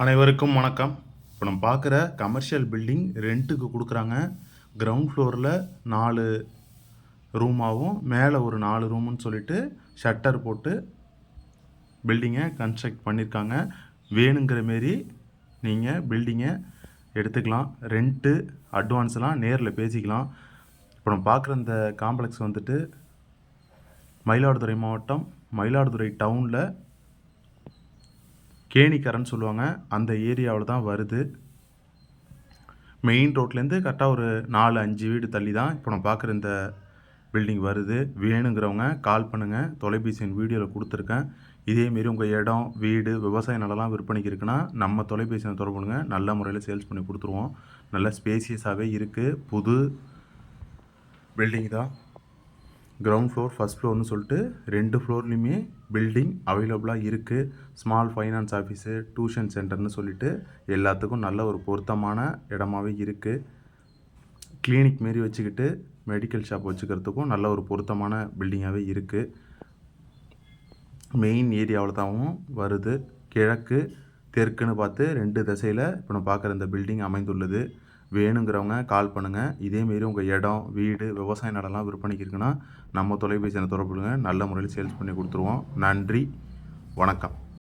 அனைவருக்கும் வணக்கம். இப்போ நம்ம பார்க்குற கமர்ஷியல் பில்டிங் ரெண்ட்டுக்கு கொடுக்குறாங்க. கிரவுண்ட் ஃப்ளோரில் நாலு ரூமாகவும் மேலே ஒரு நாலு ரூமுன்னு சொல்லிட்டு ஷட்டர் போட்டு பில்டிங்கை கன்ஸ்ட்ரக்ட் பண்ணியிருக்காங்க வேணுங்கிற மாரி நீங்கள் பில்டிங்கை எடுத்துக்கலாம். ரெண்ட்டு அட்வான்ஸ்லாம் நேரில் பேசிக்கலாம். இப்போ நம்ம பார்க்குற இந்த காம்ப்ளெக்ஸ் வந்துட்டு மயிலாடுதுறை மாவட்டம் மயிலாடுதுறை டவுனில் கேணிக்கரைன்னு சொல்லுவாங்க. அந்த ஏரியாவில் தான் வருது. மெயின் ரோட்லேருந்து கரெக்டாக ஒரு நாலு அஞ்சு வீடு தள்ளி தான் இப்போ நான் பார்க்குற இந்த பில்டிங் வருது. வேணுங்கிறவங்க கால் பண்ணுங்கள் தொலைபேசி வீடியோவில் கொடுத்துருக்கேன். இதேமாரி உங்கள் இடம் வீடு விவசாய நிலம்லாம் விற்பனைக்கு இருக்குன்னா நம்ம தொலைபேசியில் தொடர்புங்க நல்ல முறையில் சேல்ஸ் பண்ணி கொடுத்துருவோம். நல்ல ஸ்பேசியஸாகவே இருக்குது புது பில்டிங் தான். கிரவுண்ட் ஃப்ளோர் ஃபஸ்ட் ஃப்ளோர்னு சொல்லிட்டு ரெண்டு ஃப்ளோர்லேயுமே பில்டிங் அவைலபிளாக இருக்குது ஸ்மால் ஃபைனான்ஸ் ஆஃபீஸு டியூஷன் சென்டர்னு சொல்லிட்டு எல்லாத்துக்கும் நல்ல ஒரு பொருத்தமான இடமாவே இருக்குது கிளினிக் மாரி வச்சுக்கிட்டு மெடிக்கல் ஷாப் வச்சுக்கிறதுக்கும் நல்ல ஒரு பொருத்தமான பில்டிங்காகவே இருக்குது மெயின் ஏரியாவில் தான் வருது. கிழக்கு தெற்குன்னு பார்த்து ரெண்டு திசையில் இப்போ நம்ம பார்க்குற இந்த பில்டிங் அமைந்துள்ளது. வேணுங்கிறவங்க கால் பண்ணுங்கள் இதேமாரி உங்கள் இடம் வீடு விவசாய நிலம்லாம் விற்பனைக்கு இருக்குன்னா நம்ம தொலைபேசியில் தொடர்புடுங்க நல்ல முறையில் சேல்ஸ் பண்ணி கொடுத்துருவோம். நன்றி. வணக்கம்.